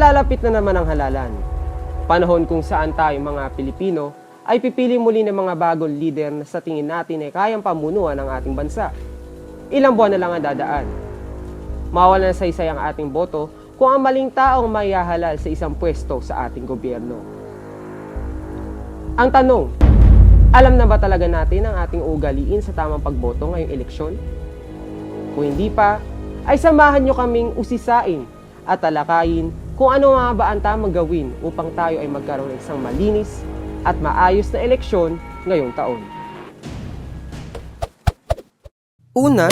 Malapit na naman ang halalan. Panahon kung saan tayo mga Pilipino ay pipili muli ng mga bagong leader na sa tingin natin ay kayang pamunuan ang ating bansa. Ilang buwan na lang ang dadaan. Mawala na sa isa ang ating boto kung ang maling taong mayahalal sa isang pwesto sa ating gobyerno. Ang tanong, alam na ba talaga natin ang ating ugaliin sa tamang pagboto ngayong eleksyon? Kung hindi pa, ay samahan nyo kaming usisain at talakayin kung ano nga ba ang tamang gawin upang tayo ay magkaroon ng isang malinis at maayos na eleksyon ngayong taon. Una,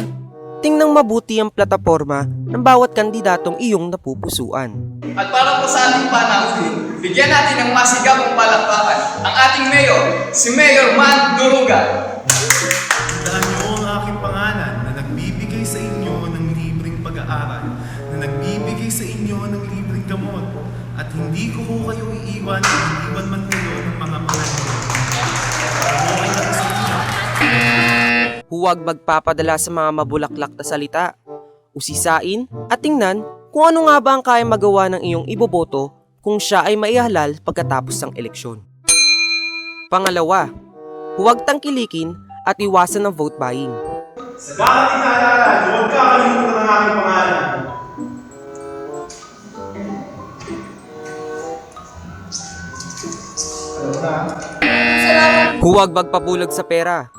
tingnang mabuti ang plataforma ng bawat kandidatong iyong napupusuan. At para po sa ating panauhin, bigyan natin ng masigabong palakpakan ang ating mayor, si Mayor Man Duruga. Tandaan niyo ang aking pangalan na nagbibigay sa inyo ng libreng pag-aaral, na nagbibigay sa inyo ng libreng gamot, at hindi ko po kayo iiwan o iiwan man kayo ng mga pangalan. Huwag magpapadala sa mga mabulaklak na salita. Usisain at tingnan kung ano nga ba ang kaya magawa ng iyong iboboto kung siya ay maihalal pagkatapos ng eleksyon. Pangalawa, huwag tangkilikin at iwasan ng vote buying. Sa dapat inaalala, huwag kakalimutan ang aking pangalan. Huwag magpabulag sa pera.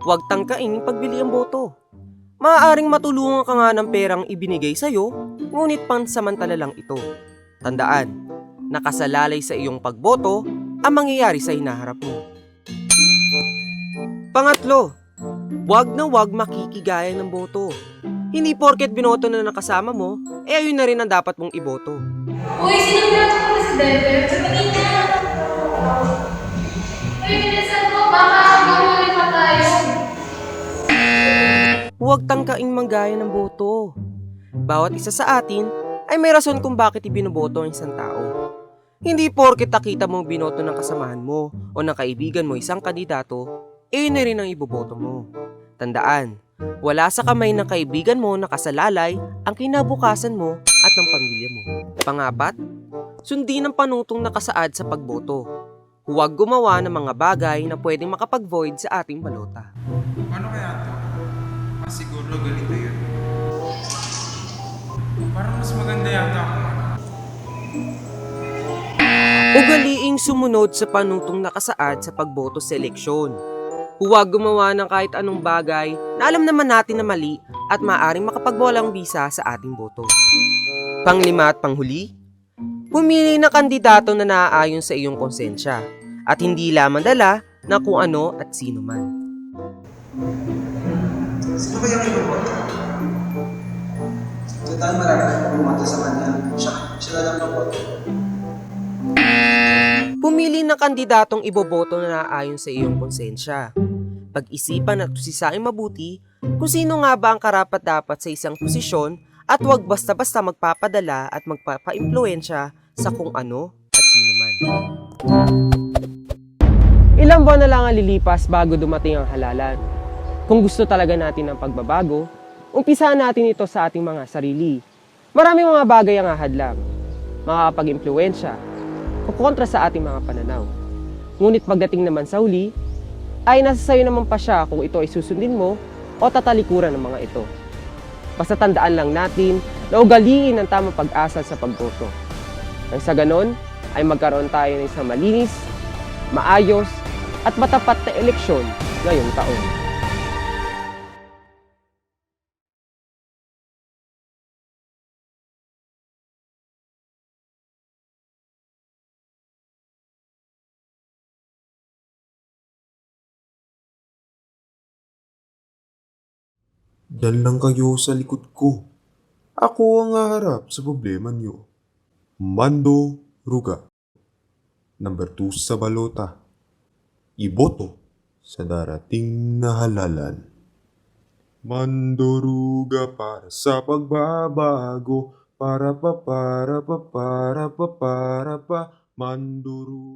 Huwag tangkain pagbili ang boto. Maaaring matulungan ka nga ng perang ibinigay sa'yo, ngunit pansamantala lang ito. Tandaan, nakasalalay sa iyong pagboto ang mangyayari sa hinaharap mo. Pangatlo, huwag na huwag makikigaya ng boto. Hindi porket binoto na nakasama mo, eh ayun na rin ang dapat mong iboto. Uy, sino ba ang presidente? Sabihin niya. Uy, bilisan mo. Baka mamulit pa tayo. Huwag tangkaing manggaya ng boto. Bawat isa sa atin ay may rason kung bakit ibinoboto ang isang tao. Hindi porket nakita mo binoto ng kasamahan mo o ng kaibigan mo isang kandidato, eh yun na rin ang iboboto mo. Tandaan, wala sa kamay ng kaibigan mo na kasalalay ang kinabukasan mo at ng pamilya mo. Pangapat, sundin ang panutong nakasaad sa pagboto. Huwag gumawa ng mga bagay na pwedeng makapag-void sa ating balota. Paano kaya to? Ah, siguro ganito yun. Parang mas maganda yata ano. Ugaliing sumunod sa panutong nakasaad sa pagboto sa eleksyon. Huwag gumawa ng kahit anong bagay na alam naman natin na mali at maaring makapagwalang bisa sa ating boto. Panglima at panghuli, pumili ng kandidato na naaayon sa iyong konsensya at hindi lamang dala na kung ano at sino man. Sino ba yung iboboto? Ito tayo marami na sa kanya. Siya, siya lang ang boto. Pumili ng kandidatong iboboto na naayon sa iyong konsensya. Pag-isipan at usisain mabuti kung sino nga ba ang karapat-dapat sa isang posisyon at huwag basta-basta magpapadala at magpapa-impluensya sa kung ano at sino man. Ilang buwan na lang ang lilipas bago dumating ang halalan. Kung gusto talaga natin ng pagbabago, umpisahan natin ito sa ating mga sarili. Maraming mga bagay ang ahadlang, makakapag-impluensya, o kontra sa ating mga pananaw. Ngunit pagdating naman sa huli, ay nasa sayo naman pa siya kung ito ay susundin mo o tatalikuran ng mga ito. Basta tandaan lang natin na ugaliin ang tamang pag-asa sa pagboto. Nang sa ganon, ay magkaroon tayo ng isang malinis, maayos, at matapat na eleksyon ngayong taon. Diyan lang kayo sa likod ko. Ako ang haharap sa problema niyo. Mando Ruga. Number 2 sa balota. Iboto sa darating na halalan. Mandoruga para sa pagbabago. Para pa para pa para pa para pa. Mandoruga.